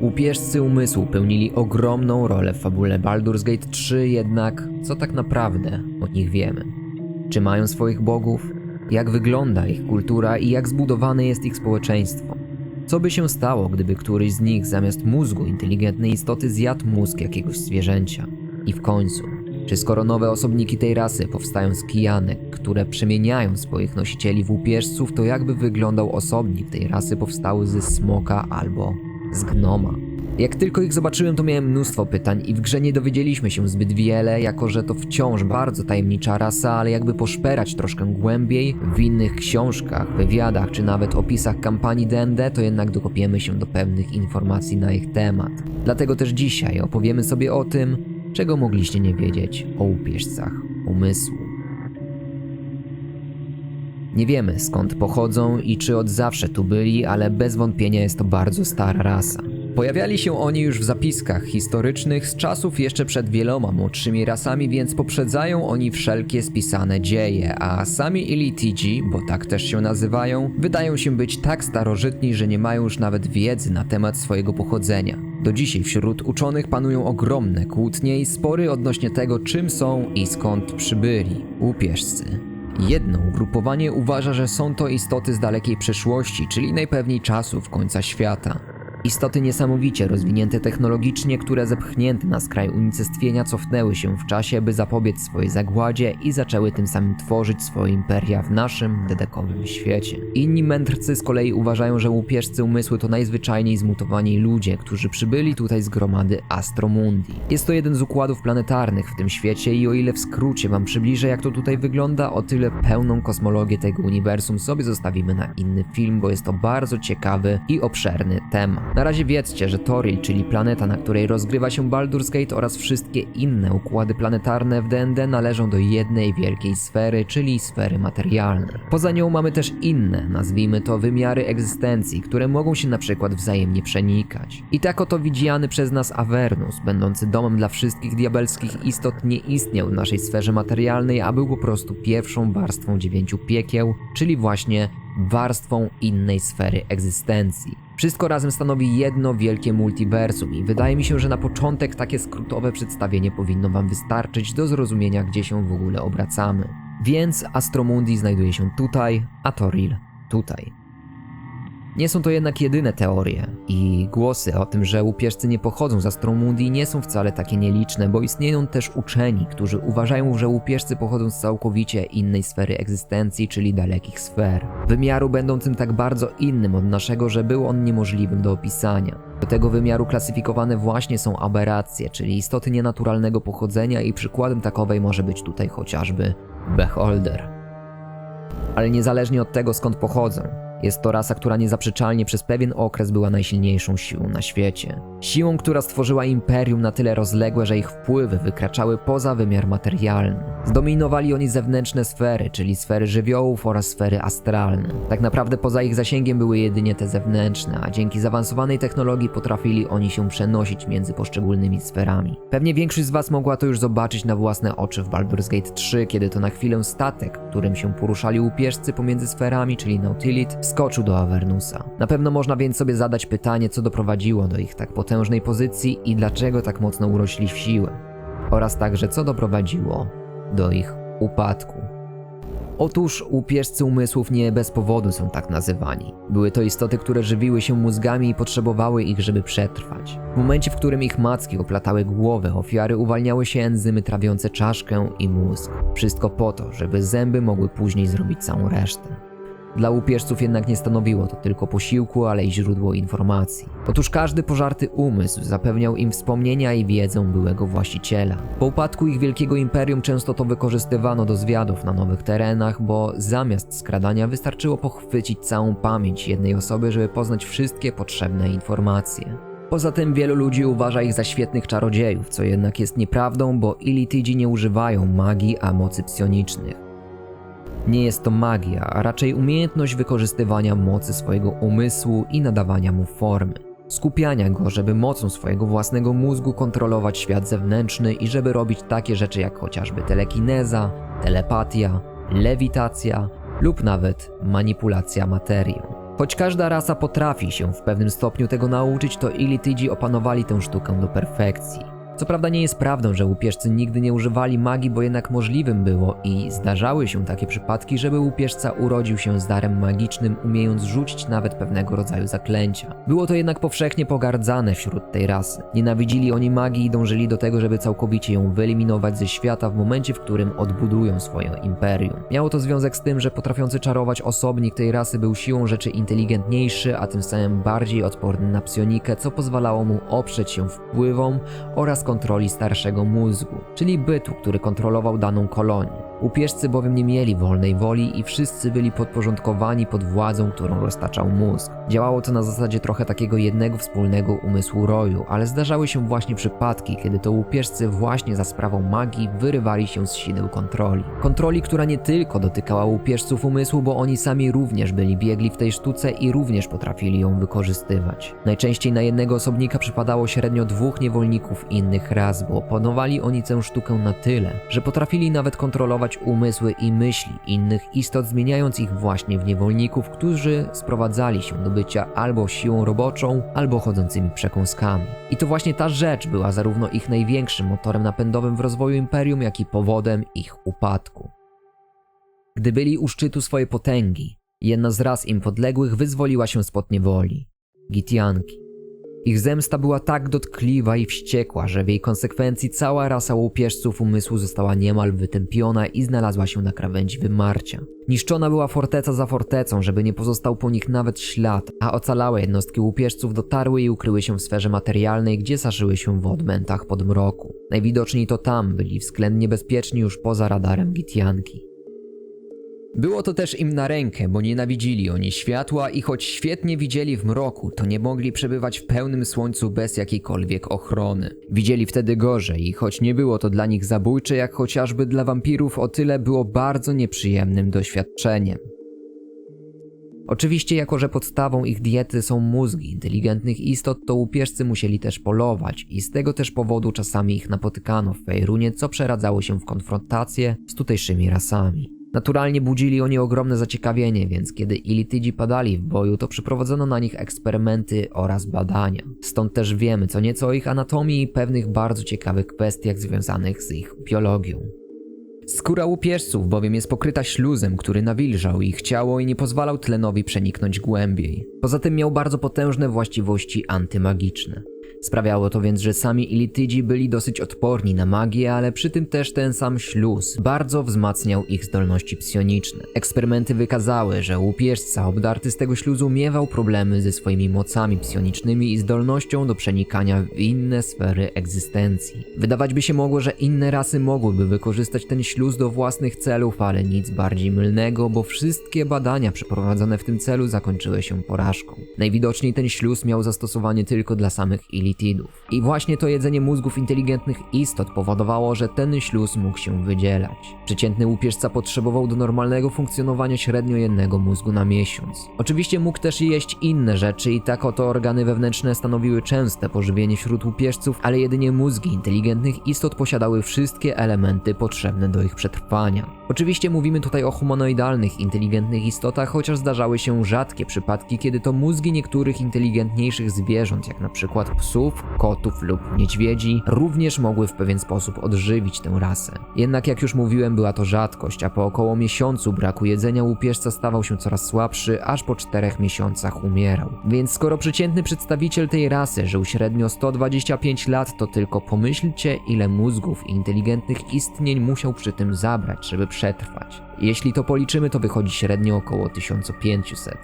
Łupieżcy umysłu pełnili ogromną rolę w fabule Baldur's Gate 3, jednak co tak naprawdę o nich wiemy? Czy mają swoich bogów? Jak wygląda ich kultura i jak zbudowane jest ich społeczeństwo? Co by się stało, gdyby któryś z nich zamiast mózgu inteligentnej istoty zjadł mózg jakiegoś zwierzęcia? I w końcu, czy skoro nowe osobniki tej rasy powstają z kijanek, które przemieniają swoich nosicieli w łupieżców, to jakby wyglądał osobnik tej rasy powstały ze smoka albo z gnoma? Jak tylko ich zobaczyłem, to miałem mnóstwo pytań i w grze nie dowiedzieliśmy się zbyt wiele, jako że to wciąż bardzo tajemnicza rasa, ale jakby poszperać troszkę głębiej w innych książkach, wywiadach czy nawet opisach kampanii D&D, to jednak dokopiemy się do pewnych informacji na ich temat. Dlatego też dzisiaj opowiemy sobie o tym, czego mogliście nie wiedzieć o łupieżcach umysłu. Nie wiemy skąd pochodzą i czy od zawsze tu byli, ale bez wątpienia jest to bardzo stara rasa. Pojawiali się oni już w zapiskach historycznych z czasów jeszcze przed wieloma młodszymi rasami, więc poprzedzają oni wszelkie spisane dzieje, a sami Ilitigi, bo tak też się nazywają, wydają się być tak starożytni, że nie mają już nawet wiedzy na temat swojego pochodzenia. Do dzisiaj wśród uczonych panują ogromne kłótnie i spory odnośnie tego, czym są i skąd przybyli łupieżcy. Jedno ugrupowanie uważa, że są to istoty z dalekiej przeszłości, czyli najpewniej czasów końca świata. Istoty niesamowicie rozwinięte technologicznie, które zepchnięte na skraj unicestwienia cofnęły się w czasie, by zapobiec swojej zagładzie i zaczęły tym samym tworzyć swoje imperia w naszym dedekowym świecie. Inni mędrcy z kolei uważają, że łupieżcy umysły to najzwyczajniej zmutowani ludzie, którzy przybyli tutaj z gromady Astromundi. Jest to jeden z układów planetarnych w tym świecie i o ile w skrócie wam przybliżę jak to tutaj wygląda, o tyle pełną kosmologię tego uniwersum sobie zostawimy na inny film, bo jest to bardzo ciekawy i obszerny temat. Na razie wiedzcie, że Toril, czyli planeta, na której rozgrywa się Baldur's Gate oraz wszystkie inne układy planetarne w D&D należą do jednej wielkiej sfery, czyli sfery materialnej. Poza nią mamy też inne, nazwijmy to wymiary egzystencji, które mogą się na przykład wzajemnie przenikać. I tak oto widziany przez nas Avernus, będący domem dla wszystkich diabelskich istot, nie istniał w naszej sferze materialnej, a był po prostu pierwszą warstwą dziewięciu piekieł, czyli właśnie warstwą innej sfery egzystencji. Wszystko razem stanowi jedno wielkie multiversum i wydaje mi się, że na początek takie skrótowe przedstawienie powinno Wam wystarczyć do zrozumienia, gdzie się w ogóle obracamy. Więc Astromundi znajduje się tutaj, a Toril tutaj. Nie są to jednak jedyne teorie i głosy o tym, że łupieżcy nie pochodzą z Astromundi nie są wcale takie nieliczne, bo istnieją też uczeni, którzy uważają, że łupieżcy pochodzą z całkowicie innej sfery egzystencji, czyli dalekich sfer. Wymiaru będącym tak bardzo innym od naszego, że był on niemożliwym do opisania. Do tego wymiaru klasyfikowane właśnie są aberracje, czyli istoty nienaturalnego pochodzenia i przykładem takowej może być tutaj chociażby Beholder. Ale niezależnie od tego skąd pochodzą, jest to rasa, która niezaprzeczalnie przez pewien okres była najsilniejszą siłą na świecie. Siłą, która stworzyła imperium na tyle rozległe, że ich wpływy wykraczały poza wymiar materialny. Zdominowali oni zewnętrzne sfery, czyli sfery żywiołów oraz sfery astralne. Tak naprawdę poza ich zasięgiem były jedynie te zewnętrzne, a dzięki zaawansowanej technologii potrafili oni się przenosić między poszczególnymi sferami. Pewnie większość z Was mogła to już zobaczyć na własne oczy w Baldur's Gate 3, kiedy to na chwilę statek, którym się poruszali łupieżcy pomiędzy sferami, czyli Nautilit, wskoczył do Avernusa. Na pewno można więc sobie zadać pytanie, co doprowadziło do ich tak potężnej pozycji i dlaczego tak mocno urośli w siłę. Oraz także, co doprowadziło do ich upadku. Otóż łupieżcy umysłów nie bez powodu są tak nazywani. Były to istoty, które żywiły się mózgami i potrzebowały ich, żeby przetrwać. W momencie, w którym ich macki oplatały głowę ofiary, uwalniały się enzymy trawiące czaszkę i mózg. Wszystko po to, żeby zęby mogły później zrobić całą resztę. Dla łupieżców jednak nie stanowiło to tylko posiłku, ale i źródło informacji. Otóż każdy pożarty umysł zapewniał im wspomnienia i wiedzę byłego właściciela. Po upadku ich wielkiego imperium często to wykorzystywano do zwiadów na nowych terenach, bo zamiast skradania wystarczyło pochwycić całą pamięć jednej osoby, żeby poznać wszystkie potrzebne informacje. Poza tym wielu ludzi uważa ich za świetnych czarodziejów, co jednak jest nieprawdą, bo Ilitydzi nie używają magii a mocy psionicznych. Nie jest to magia, a raczej umiejętność wykorzystywania mocy swojego umysłu i nadawania mu formy. Skupiania go, żeby mocą swojego własnego mózgu kontrolować świat zewnętrzny i żeby robić takie rzeczy jak chociażby telekineza, telepatia, lewitacja lub nawet manipulacja materią. Choć każda rasa potrafi się w pewnym stopniu tego nauczyć, to Illitydzi opanowali tę sztukę do perfekcji. Co prawda nie jest prawdą, że łupieżcy nigdy nie używali magii, bo jednak możliwym było i zdarzały się takie przypadki, żeby łupieżca urodził się z darem magicznym, umiejąc rzucić nawet pewnego rodzaju zaklęcia. Było to jednak powszechnie pogardzane wśród tej rasy. Nienawidzili oni magii i dążyli do tego, żeby całkowicie ją wyeliminować ze świata w momencie, w którym odbudują swoje imperium. Miało to związek z tym, że potrafiący czarować osobnik tej rasy był siłą rzeczy inteligentniejszy, a tym samym bardziej odporny na psionikę, co pozwalało mu oprzeć się wpływom oraz kontroli starszego mózgu, czyli bytu, który kontrolował daną kolonię. Łupieżcy bowiem nie mieli wolnej woli i wszyscy byli podporządkowani pod władzą, którą roztaczał mózg. Działało to na zasadzie trochę takiego jednego wspólnego umysłu roju, ale zdarzały się właśnie przypadki, kiedy to łupieżcy właśnie za sprawą magii wyrywali się z sideł kontroli. Kontroli, która nie tylko dotykała łupieżców umysłu, bo oni sami również byli biegli w tej sztuce i również potrafili ją wykorzystywać. Najczęściej na jednego osobnika przypadało średnio dwóch niewolników innych ras, bo opanowali oni tę sztukę na tyle, że potrafili nawet kontrolować umysły i myśli innych istot, zmieniając ich właśnie w niewolników, którzy sprowadzali się do bycia albo siłą roboczą, albo chodzącymi przekąskami. I to właśnie ta rzecz była zarówno ich największym motorem napędowym w rozwoju imperium, jak i powodem ich upadku. Gdy byli u szczytu swojej potęgi, jedna z ras im podległych wyzwoliła się spod niewoli Gitianki. Ich zemsta była tak dotkliwa i wściekła, że w jej konsekwencji cała rasa łupieżców umysłu została niemal wytępiona i znalazła się na krawędzi wymarcia. Niszczona była forteca za fortecą, żeby nie pozostał po nich nawet ślad, a ocalałe jednostki łupieżców dotarły i ukryły się w sferze materialnej, gdzie zaszyły się w odmętach podmroku. Najwidoczniej to tam byli względnie bezpieczni już poza radarem Gitianki. Było to też im na rękę, bo nienawidzili oni światła i choć świetnie widzieli w mroku, to nie mogli przebywać w pełnym słońcu bez jakiejkolwiek ochrony. Widzieli wtedy gorzej i choć nie było to dla nich zabójcze, jak chociażby dla wampirów, o tyle było bardzo nieprzyjemnym doświadczeniem. Oczywiście, jako że podstawą ich diety są mózgi inteligentnych istot, to łupieżcy musieli też polować i z tego też powodu czasami ich napotykano w Fejrunie, co przeradzało się w konfrontację z tutejszymi rasami. Naturalnie budzili oni ogromne zaciekawienie, więc kiedy Ilitydzi padali w boju, to przeprowadzono na nich eksperymenty oraz badania. Stąd też wiemy co nieco o ich anatomii i pewnych bardzo ciekawych kwestiach związanych z ich biologią. Skóra łupieżców bowiem jest pokryta śluzem, który nawilżał ich ciało i nie pozwalał tlenowi przeniknąć głębiej. Poza tym miał bardzo potężne właściwości antymagiczne. Sprawiało to więc, że sami Ilitydzi byli dosyć odporni na magię, ale przy tym też ten sam śluz bardzo wzmacniał ich zdolności psioniczne. Eksperymenty wykazały, że łupieżca obdarty z tego śluzu miewał problemy ze swoimi mocami psionicznymi i zdolnością do przenikania w inne sfery egzystencji. Wydawać by się mogło, że inne rasy mogłyby wykorzystać ten śluz do własnych celów, ale nic bardziej mylnego, bo wszystkie badania przeprowadzone w tym celu zakończyły się porażką. Najwidoczniej ten śluz miał zastosowanie tylko dla samych I właśnie to jedzenie mózgów inteligentnych istot powodowało, że ten śluz mógł się wydzielać. Przeciętny łupieżca potrzebował do normalnego funkcjonowania średnio jednego mózgu na miesiąc. Oczywiście mógł też jeść inne rzeczy i tak oto organy wewnętrzne stanowiły częste pożywienie wśród łupieżców, ale jedynie mózgi inteligentnych istot posiadały wszystkie elementy potrzebne do ich przetrwania. Oczywiście mówimy tutaj o humanoidalnych, inteligentnych istotach, chociaż zdarzały się rzadkie przypadki, kiedy to mózgi niektórych inteligentniejszych zwierząt, jak na przykład psów, kotów lub niedźwiedzi, również mogły w pewien sposób odżywić tę rasę. Jednak jak już mówiłem, była to rzadkość, a po około miesiącu braku jedzenia łupieżca stawał się coraz słabszy, aż po czterech miesiącach umierał. Więc skoro przeciętny przedstawiciel tej rasy żył średnio 125 lat, to tylko pomyślcie, ile mózgów i inteligentnych istnień musiał przy tym zabrać, żeby przetrwać. Jeśli to policzymy, to wychodzi średnio około 1500.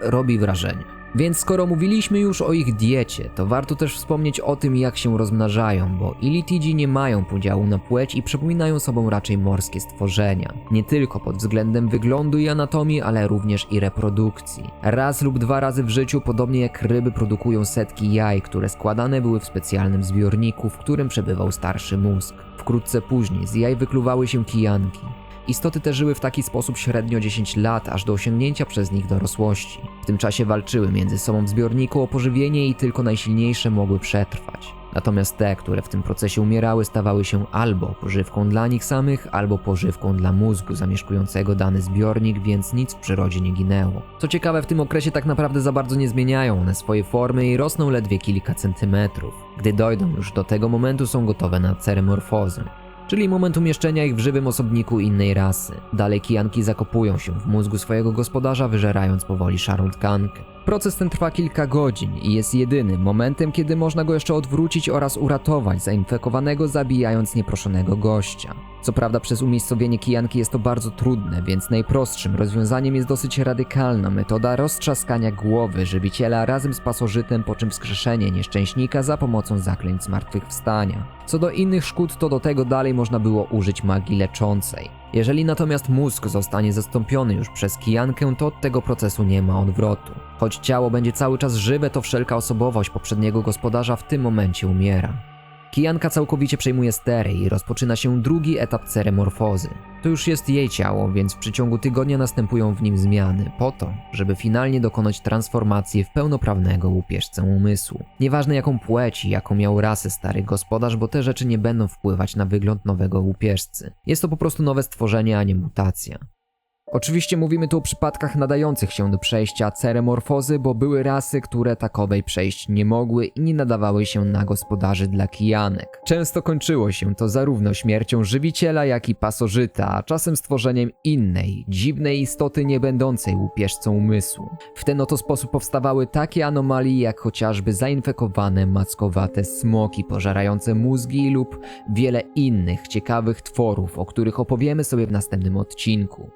Robi wrażenie. Więc skoro mówiliśmy już o ich diecie, to warto też wspomnieć o tym, jak się rozmnażają, bo Illitydzi nie mają podziału na płeć i przypominają sobą raczej morskie stworzenia. Nie tylko pod względem wyglądu i anatomii, ale również i reprodukcji. Raz lub dwa razy w życiu, podobnie jak ryby, produkują setki jaj, które składane były w specjalnym zbiorniku, w którym przebywał starszy mózg. Wkrótce później z jaj wykluwały się kijanki. Istoty te żyły w taki sposób średnio 10 lat, aż do osiągnięcia przez nich dorosłości. W tym czasie walczyły między sobą w zbiorniku o pożywienie i tylko najsilniejsze mogły przetrwać. Natomiast te, które w tym procesie umierały, stawały się albo pożywką dla nich samych, albo pożywką dla mózgu zamieszkującego dany zbiornik, więc nic w przyrodzie nie ginęło. Co ciekawe, w tym okresie tak naprawdę za bardzo nie zmieniają one swoje formy i rosną ledwie kilka centymetrów. Gdy dojdą już do tego momentu, są gotowe na ceremorfozę czyli moment umieszczenia ich w żywym osobniku innej rasy. Dalej kijanki zakopują się w mózgu swojego gospodarza, wyżerając powoli szarą tkankę. Proces ten trwa kilka godzin i jest jedynym momentem, kiedy można go jeszcze odwrócić oraz uratować zainfekowanego, zabijając nieproszonego gościa. Co prawda przez umiejscowienie kijanki jest to bardzo trudne, więc najprostszym rozwiązaniem jest dosyć radykalna metoda roztrzaskania głowy żywiciela razem z pasożytem, po czym wskrzeszenie nieszczęśnika za pomocą zaklęć zmartwychwstania. Co do innych szkód, to do tego dalej można było użyć magii leczącej. Jeżeli natomiast mózg zostanie zastąpiony już przez kijankę, to od tego procesu nie ma odwrotu. Choć ciało będzie cały czas żywe, to wszelka osobowość poprzedniego gospodarza w tym momencie umiera. Kijanka całkowicie przejmuje stery i rozpoczyna się drugi etap ceremorfozy. To już jest jej ciało, więc w przeciągu tygodnia następują w nim zmiany, po to, żeby finalnie dokonać transformacji w pełnoprawnego łupieżcę umysłu. Nieważne jaką płeć i jaką miał rasę stary gospodarz, bo te rzeczy nie będą wpływać na wygląd nowego łupieżcy. Jest to po prostu nowe stworzenie, a nie mutacja. Oczywiście mówimy tu o przypadkach nadających się do przejścia ceremorfozy, bo były rasy, które takowej przejść nie mogły i nie nadawały się na gospodarzy dla kijanek. Często kończyło się to zarówno śmiercią żywiciela, jak i pasożyta, a czasem stworzeniem innej, dziwnej istoty nie będącej łupieżcą umysłu. W ten oto sposób powstawały takie anomalie jak chociażby zainfekowane mackowate smoki pożerające mózgi lub wiele innych ciekawych tworów, o których opowiemy sobie w następnym odcinku.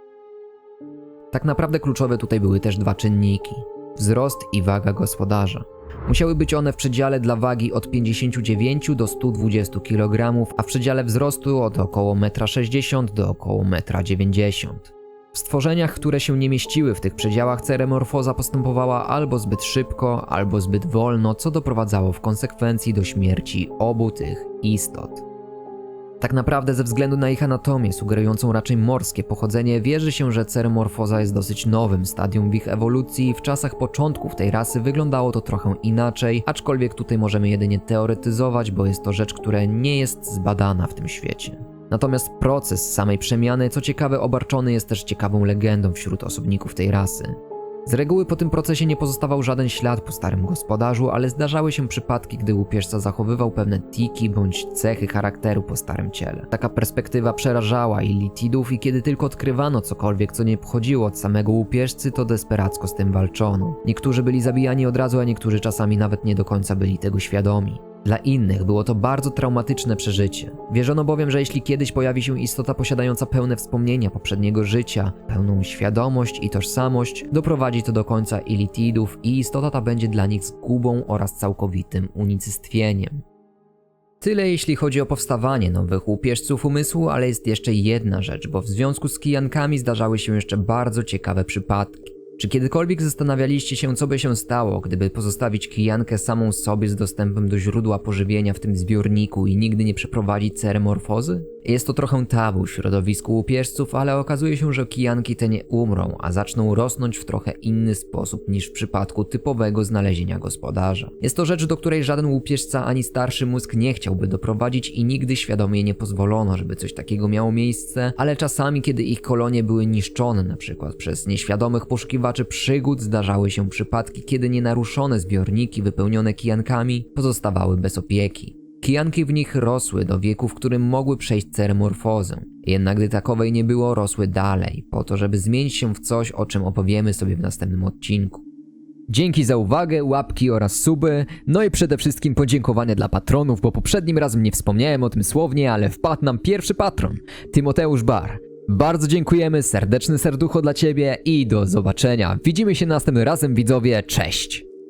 Tak naprawdę kluczowe tutaj były też dwa czynniki: wzrost i waga gospodarza. Musiały być one w przedziale dla wagi od 59 do 120 kg, a w przedziale wzrostu od około 1,60 m do około 1,90 m. W stworzeniach, które się nie mieściły w tych przedziałach, ceremorfoza postępowała albo zbyt szybko, albo zbyt wolno, co doprowadzało w konsekwencji do śmierci obu tych istot. Tak naprawdę ze względu na ich anatomię, sugerującą raczej morskie pochodzenie, wierzy się, że ceremorfoza jest dosyć nowym stadium w ich ewolucji i w czasach początków tej rasy wyglądało to trochę inaczej, aczkolwiek tutaj możemy jedynie teoretyzować, bo jest to rzecz, która nie jest zbadana w tym świecie. Natomiast proces samej przemiany, co ciekawe, obarczony jest też ciekawą legendą wśród osobników tej rasy. Z reguły po tym procesie nie pozostawał żaden ślad po starym gospodarzu, ale zdarzały się przypadki, gdy łupieżca zachowywał pewne tiki bądź cechy charakteru po starym ciele. Taka perspektywa przerażała i litidów i kiedy tylko odkrywano cokolwiek, co nie pochodziło od samego łupieżcy, to desperacko z tym walczono. Niektórzy byli zabijani od razu, a niektórzy czasami nawet nie do końca byli tego świadomi. Dla innych było to bardzo traumatyczne przeżycie. Wierzono bowiem, że jeśli kiedyś pojawi się istota posiadająca pełne wspomnienia poprzedniego życia, pełną świadomość i tożsamość, doprowadzi to do końca ilitidów i istota ta będzie dla nich zgubą oraz całkowitym unicestwieniem. Tyle jeśli chodzi o powstawanie nowych łupieżców umysłu, ale jest jeszcze jedna rzecz, bo w związku z kijankami zdarzały się jeszcze bardzo ciekawe przypadki. Czy kiedykolwiek zastanawialiście się, co by się stało, gdyby pozostawić kijankę samą sobie z dostępem do źródła pożywienia w tym zbiorniku i nigdy nie przeprowadzić ceremorfozy? Jest to trochę tabu w środowisku łupieżców, ale okazuje się, że kijanki te nie umrą, a zaczną rosnąć w trochę inny sposób niż w przypadku typowego znalezienia gospodarza. Jest to rzecz, do której żaden łupieżca ani starszy mózg nie chciałby doprowadzić i nigdy świadomie nie pozwolono, żeby coś takiego miało miejsce, ale czasami, kiedy ich kolonie były niszczone, przykład przez nieświadomych poszukiwaczy przygód, zdarzały się przypadki, kiedy nienaruszone zbiorniki wypełnione kijankami pozostawały bez opieki. Kijanki w nich rosły do wieku, w którym mogły przejść ceremorfozę. Jednak gdy takowej nie było, rosły dalej, po to, żeby zmienić się w coś, o czym opowiemy sobie w następnym odcinku. Dzięki za uwagę, łapki oraz suby, no i przede wszystkim podziękowania dla patronów, bo poprzednim razem nie wspomniałem o tym słownie, ale wpadł nam pierwszy patron, Tymoteusz Bar. Bardzo dziękujemy, serdeczne serducho dla Ciebie i do zobaczenia. Widzimy się następnym razem widzowie, cześć!